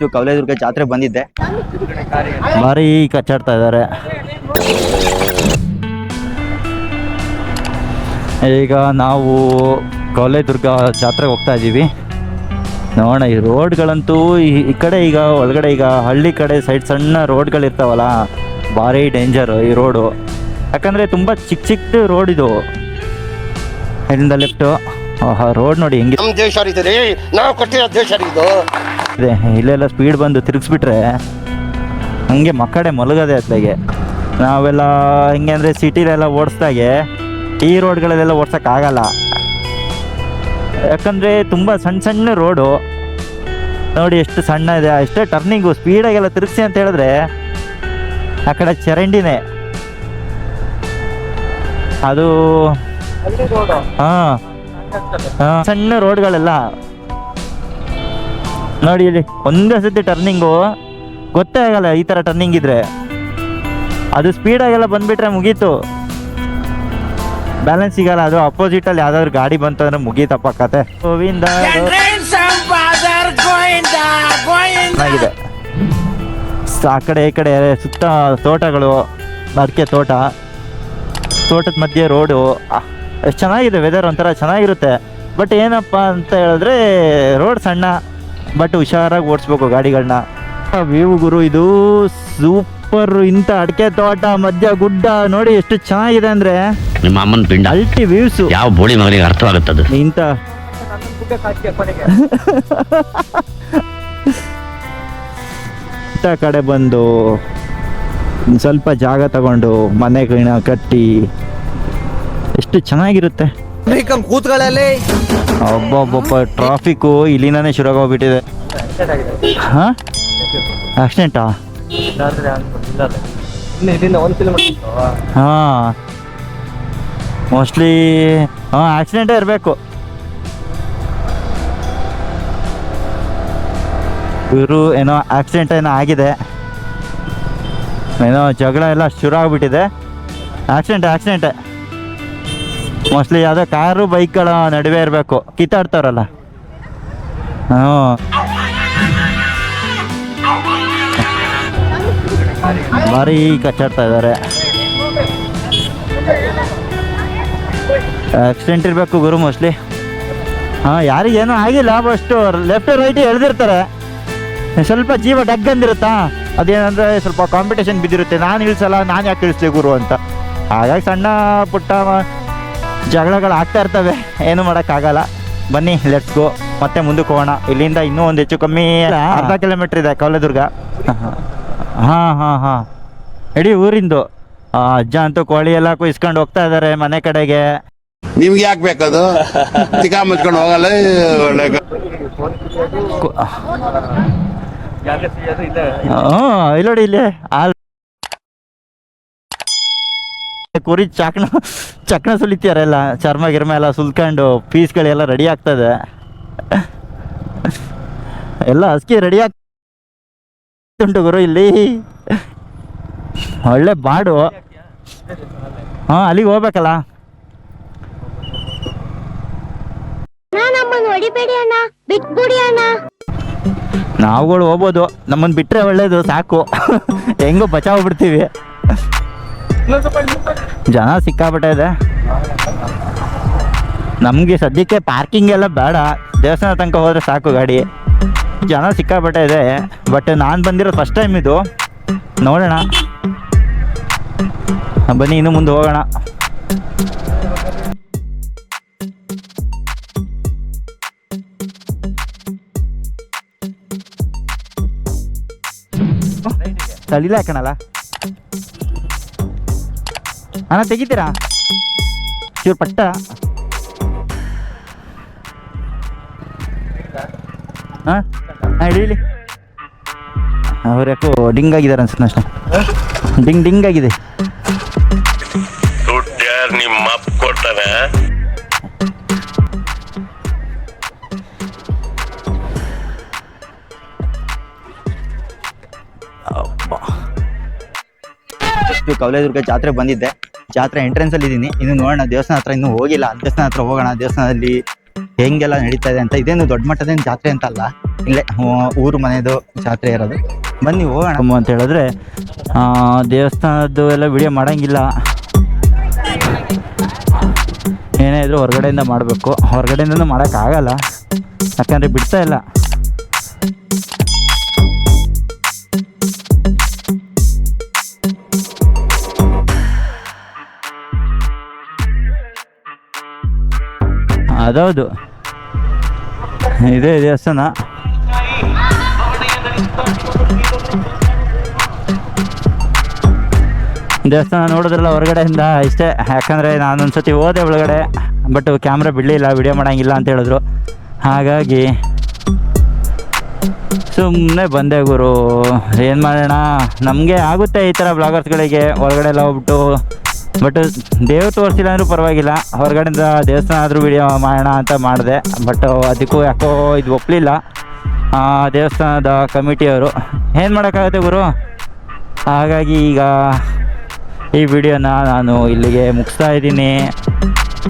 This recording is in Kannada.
ಇಷ್ಟು ಕವಲೇದುರ್ಗ ಜಾತ್ರೆ ಬಂದಿದ್ದೆ. ಭಾರಿ ಕಚ್ಚಾಡ್ತಾ ಇದ್ದಾರೆ ಈಗ ನಾವು ಕವಲೇದುರ್ಗ ಜಾತ್ರೆಗೆ ಹೋಗ್ತಾ ಇದ್ದೀವಿ. ನೋಡೋಣ ಈ ರೋಡ್ಗಳಂತೂ ಈ ಈ ಕಡೆ ಈಗ ಒಳಗಡೆ ಈಗ ಹಳ್ಳಿ ಕಡೆ ಸೈಡ್ ಸಣ್ಣ ರೋಡ್ಗಳಿರ್ತಾವಲ್ಲ ಭಾರಿ ಡೇಂಜರು ಈ ರೋಡು. ಯಾಕಂದರೆ ತುಂಬ ಚಿಕ್ಕ ಚಿಕ್ಕ ರೋಡ್ ಇದು. ಇಲ್ಲಿಂದ ಲೆಫ್ಟು ರೋಡ್ ನೋಡಿ ಹೆಂಗಿದೆ ನಮ್ಮ ದೇಶ ನಾವು ಕೊಟ್ಟಿರೋ ದೇಶ ರೀ ಇದು. ಇದೆ. ಇಲ್ಲೆಲ್ಲ ಸ್ಪೀಡ್ ಬಂದು ತಿರುಗಿಸ್ಬಿಟ್ರೆ ಹಂಗೆ ಮಕ್ಕಡೆ ಮಲಗದೆ ಅತ್ಲಾಗೆ ನಾವೆಲ್ಲ ಹಿಂಗೆ ಅಂದರೆ ಸಿಟಿಲೆಲ್ಲ ಓಡಿಸ್ದಾಗೆ ಈ ರೋಡ್ಗಳಲ್ಲೆಲ್ಲ ಓಡ್ಸೋಕ್ಕಾಗಲ್ಲ ಯಾಕಂದರೆ ತುಂಬ ಸಣ್ಣ ಸಣ್ಣ ರೋಡು. ನೋಡಿ ಎಷ್ಟು ಸಣ್ಣ ಇದೆ ಅಷ್ಟೇ ಟರ್ನಿಂಗು ಸ್ಪೀಡಾಗೆಲ್ಲ ತಿರುಗಿಸಿ ಅಂತ ಹೇಳಿದ್ರೆ ಆ ಕಡೆ ಚರಂಡಿನೇ. ಅದು ಹಾಂ. ಹಾಂ. ಸಣ್ಣ ರೋಡ್ಗಳೆಲ್ಲ ನೋಡಿ ಇಲ್ಲಿ ಒಂದೇ ಸತಿ ಟರ್ನಿಂಗು ಗೊತ್ತೇ ಆಗಲ್ಲ ಈ ಥರ ಟರ್ನಿಂಗ್ ಇದ್ರೆ. ಅದು ಸ್ಪೀಡಾಗೆಲ್ಲ ಬಂದುಬಿಟ್ರೆ ಮುಗೀತು. ಬ್ಯಾಲೆನ್ಸ್ ಸಿಗಲ್ಲ ಅದು ಅಪೋಸಿಟಲ್ಲಿ ಯಾವ್ದಾದ್ರು ಗಾಡಿ ಬಂತು ಅಂದ್ರೆ ಮುಗೀತಪ್ಪ ಕತೆ. ಗೋವಿಂದ ಚೆನ್ನಾಗಿದೆ. ಆ ಕಡೆ ಈ ಕಡೆ ಸುತ್ತ ತೋಟಗಳು ಅಡಿಕೆ ತೋಟ. ತೋಟದ ಮಧ್ಯೆ ರೋಡು ಎಷ್ಟು ಚೆನ್ನಾಗಿದೆ ವೆದರ್ ಒಂಥರ ಚೆನ್ನಾಗಿರುತ್ತೆ. ಬಟ್ ಏನಪ್ಪ ಅಂತ ಹೇಳಿದ್ರೆ ರೋಡ್ ಸಣ್ಣ. ಬಟ್ ಹುಷಾರಾಗಿ ಓಡಿಸ್ಬೇಕು ಗಾಡಿಗಳನ್ನ. ವ್ಯೂ ಗುರು ಇದು ಸೂಪರ್ ಇಂಥ ಅಡಿಕೆ ತೋಟ ಮಧ್ಯ ಗುಡ್ಡ ನೋಡಿ ಎಷ್ಟು ಚೆನ್ನಾಗಿದೆ ಅಂದ್ರೆ ನಿಮ್ಮ ಅಮ್ಮನ ಪಿಂಡ. ಅಲ್ಟಿ ವ್ಯೂಸ್ ಯಾವ ಬೋಳಿ ಮಗನಿಗೆ ಅರ್ಥವಾಗುತ್ತದೆ? ಇಂಥ. ಇಂಥ ಕಡೆ ಬಂದು ಸ್ವಲ್ಪ ಜಾಗ ತಗೊಂಡು ಮನೆ ಗಿಣ ಕಟ್ಟಿ ಎಷ್ಟು ಚೆನ್ನಾಗಿರುತ್ತೆ. ಕೂತ್ಗಳಲ್ಲಿ ಒಬ್ಬೊಬ್ಬೊಬ್ಬ ಟ್ರಾಫಿಕ್ಕು ಇಲ್ಲಿಂದಾನೇ ಶುರುವಾಗೋಗ್ಬಿಟ್ಟಿದೆ ಹಾಂ? ಆಕ್ಸಿಡೆಂಟಾ ಹಾಂ. ಮೋಸ್ಟ್ಲಿ ಹಾಂ ಆಕ್ಸಿಡೆಂಟೇ ಇರಬೇಕು. ಇವರು ಏನೋ ಆಕ್ಸಿಡೆಂಟ್ ಏನೋ ಆಗಿದೆ. ಏನೋ ಜಗಳ ಎಲ್ಲ ಶುರು ಆಗಿಬಿಟ್ಟಿದೆ. ಆಕ್ಸಿಡೆಂಟ್ ಆಕ್ಸಿಡೆಂಟೇ ಮೋಸ್ಟ್ಲಿ ಯಾವ್ದೋ ಕಾರು ಬೈಕ್ಗಳ ನಡುವೆ ಇರಬೇಕು. ಕಿತ್ತಾಡ್ತಾರಲ್ಲ ಹ್ಞೂ ಕಚ್ಚಾಡ್ತಾ ಇದ್ದಾರೆ ಆಕ್ಸಿಡೆಂಟ್ ಇರಬೇಕು ಗುರು ಮೋಸ್ಟ್ಲಿ ಹಾಂ ಯಾರಿಗೇನೂ ಆಗಿಲ್ಲ ಅಷ್ಟು ಲೆಫ್ಟ್ ರೈಟ್ ಎಳ್ದಿರ್ತಾರೆ. ಸ್ವಲ್ಪ ಜೀವ ಡಗ್ ಅಂದಿರುತ್ತಾ? ಅದೇನಂದ್ರೆ ಸ್ವಲ್ಪ ಕಾಂಪಿಟೇಷನ್ ಬಿದ್ದಿರುತ್ತೆ. ನಾನು ಇಳಿಸಲ್ಲ, ನಾನು ಯಾಕೆ ಇಳಿಸ್ಲಿ ಗುರು ಅಂತ. ಹಾಗಾಗಿ ಸಣ್ಣ ಪುಟ್ಟ ಜಗಳಗಳು ಆಗ್ತಾ ಇರ್ತವೆ. ಏನು ಮಾಡೋಕ್ಕಾಗಲ್ಲ. ಬನ್ನಿ ಲೆಟ್ಸ್ ಗೋ ಮತ್ತೆ ಮುಂದಕ್ಕೆ ಹೋಗೋಣ. ಇಲ್ಲಿಂದ ಇನ್ನೂ ಒಂದು ಹೆಚ್ಚು ಕಮ್ಮಿ ಅರ್ಧ ಕಿಲೋಮೀಟ್ರ್ ಇದೆ ಕವಲದುರ್ಗ ಹಾಂ ಹಾಂ ಹಾಂ. ಇಡೀ ಊರಿಂದು. ಅಜ್ಜ ಅಂತೂ ಕೋಳಿ ಎಲ್ಲ ಕುಯ್ಸ್ಕೊಂಡು ಹೋಗ್ತಾ ಇದ್ದಾರೆ ಮನೆ ಕಡೆಗೆ. ನಿಮ್ಗೆ ಯಾಕೆ ಬೇಕದು? ತಿಕ್ಕ ಮುಚ್ಕೊಂಡು ಹೋಗಲ್ಲ ಹ್ಞೂ ಇಲ್ಲಿ ನೋಡಿ ಇಲ್ಲಿ. ಹಾಲ್ ಕುರಿ ಚಕ್ನ ಚಕ್ನ ಸುಲಿತಾರೆಲ್ಲ ಚರ್ಮ ಗಿರ್ಮ ಎಲ್ಲ ಸುಲ್ಕೊಂಡು ಪೀಸ್ಗಳೆಲ್ಲ ರೆಡಿ ಆಗ್ತದೆ. ಎಲ್ಲ ಹಸ್ಕಿ ರೆಡಿ ಆಗ್ತುಂಟು ಗುರು ಇಲ್ಲಿ. ಒಳ್ಳೆ ಬಾಡು. ಹಾಂ ಅಲ್ಲಿಗೆ ಹೋಗ್ಬೇಕಲ್ಲ? ನಾವುಗಳು ಹೋಗ್ಬೋದು. ನಮ್ಮನ್ನು ಬಿಟ್ಟರೆ ಒಳ್ಳೇದು ಸಾಕು. ಹೆಂಗೋ ಬಚಾವ್ ಬಿಡ್ತೀವಿ. ಜನ ಸಿಕ್ಕಾಪಟ್ಟೆ ಇದೆ ನಮಗೆ ಸದ್ಯಕ್ಕೆ ಪಾರ್ಕಿಂಗ್ ಎಲ್ಲ ಬೇಡ. ದೇವಸ್ಥಾನ ತನಕ ಹೋದರೆ ಸಾಕು ಗಾಡಿ. ಜನ ಸಿಕ್ಕಾಪಟ್ಟೆ ಇದೆ ಬಟ್ ನಾನು ಬಂದಿರೋ ಫಸ್ಟ್ ಟೈಮ್ ಇದು. ನೋಡೋಣ. ಬನ್ನಿ, ಇನ್ನು ಮುಂದೆ ಹೋಗೋಣ. ತಳಿಲೇ ಹಾಕಣಲ್ಲ ಅಣ್ಣ ತೆಗಿತೀರಾ? ಚೂರು ಪಟ್ಟ? ಹಾಂ? ಹಾಂ ಇಡೀಲಿ ಅವ್ರು ಯಾಕೋ ಡಿಂಗ್ ಆಗಿದ್ದಾರೆ ಅನ್ಸುತ್ತೆ ಅಷ್ಟೇ. ಡಿಂಗ್ ಡಿಂಗ್ ಆಗಿದೆ. ನಿಮ್ಮ ಅಪ್ಪ ಕೊಡ್ತಾನೆ ಜಾತ್ರೆ ಬಂದಿದ್ದೆ. ಜಾತ್ರೆ ಎಂಟ್ರೆನ್ಸ್ ಅಲ್ಲಿ ಇದೀನಿ. ಇನ್ನು ನೋಡೋಣ, ದೇವಸ್ಥಾನ ಹತ್ರ ಇನ್ನೂ ಹೋಗಿಲ್ಲ. ದೇವಸ್ಥಾನ ಹತ್ರ ಹೋಗೋಣ, ದೇವಸ್ಥಾನದಲ್ಲಿ ಹೆಂಗೆಲ್ಲ ನಡೀತಾ ಇದೆ ಅಂತ. ಇದೇನು ದೊಡ್ಡ ಮಟ್ಟದೇನು ಜಾತ್ರೆ ಅಂತ ಅಲ್ಲ ಇಲ್ಲೇ ಊರು ಮನೆಯದು ಜಾತ್ರೆ ಇರೋದು. ಬನ್ನಿ ಹೋಗೋಣ. ಅಂತ ಹೇಳಿದ್ರೆ ದೇವಸ್ಥಾನದ್ದು ಎಲ್ಲ ವಿಡಿಯೋ ಮಾಡೋಂಗಿಲ್ಲ. ಏನೇ ಇದ್ರೂ ಹೊರಗಡೆಯಿಂದ ಮಾಡಬೇಕು. ಹೊರಗಡೆಯಿಂದನೂ ಮಾಡೋಕ್ಕಾಗಲ್ಲ. ಯಾಕಂದರೆ ಬಿಡ್ತಾ ಇಲ್ಲ. ಅದೌದು ಇದೇ ದೇವಸ್ಥಾನ ದೇವಸ್ಥಾನ ನೋಡಿದ್ರಲ್ಲ ಹೊರಗಡೆಯಿಂದ ಇಷ್ಟೇ. ಯಾಕಂದರೆ ನಾನು ಒಂದ್ಸತಿ ಹೋದೆ ಒಳಗಡೆ ಬಟ್ ಕ್ಯಾಮ್ರಾ ಬಿಡಲಿಲ್ಲ ವಿಡಿಯೋ ಮಾಡೋಂಗಿಲ್ಲ ಅಂತ ಹೇಳಿದ್ರು. ಹಾಗಾಗಿ ಸುಮ್ಮನೆ ಬಂದೆ ಗುರು. ಏನು ಮಾಡೋಣ? ನಮಗೆ ಆಗುತ್ತೆ ಈ ಥರ ಬ್ಲಾಗರ್ಸ್ಗಳಿಗೆ ಹೊರಗಡೆ ಎಲ್ಲ ಹೋಗ್ಬಿಟ್ಟು ಬಟ್ ದೇವ್ರು ತೋರಿಸಿಲ್ಲ ಅಂದರೂ ಪರವಾಗಿಲ್ಲ. ಹೊರಗಡೆಯಿಂದ ದೇವಸ್ಥಾನ ಆದರೂ ವಿಡಿಯೋ ಮಾಡೋಣ ಅಂತ ಮಾಡಿದೆ. ಬಟ್ ಅದಕ್ಕೂ ಯಾಕೋ ಇದು ಒಪ್ಪಲಿಲ್ಲ ದೇವಸ್ಥಾನದ ಕಮಿಟಿಯವರು. ಏನು ಮಾಡೋಕ್ಕಾಗುತ್ತೆ ಗುರು? ಹಾಗಾಗಿ ಈಗ ಈ ವಿಡಿಯೋನ ನಾನು ಇಲ್ಲಿಗೆ ಮುಗಿಸ್ತಾ ಇದ್ದೀನಿ.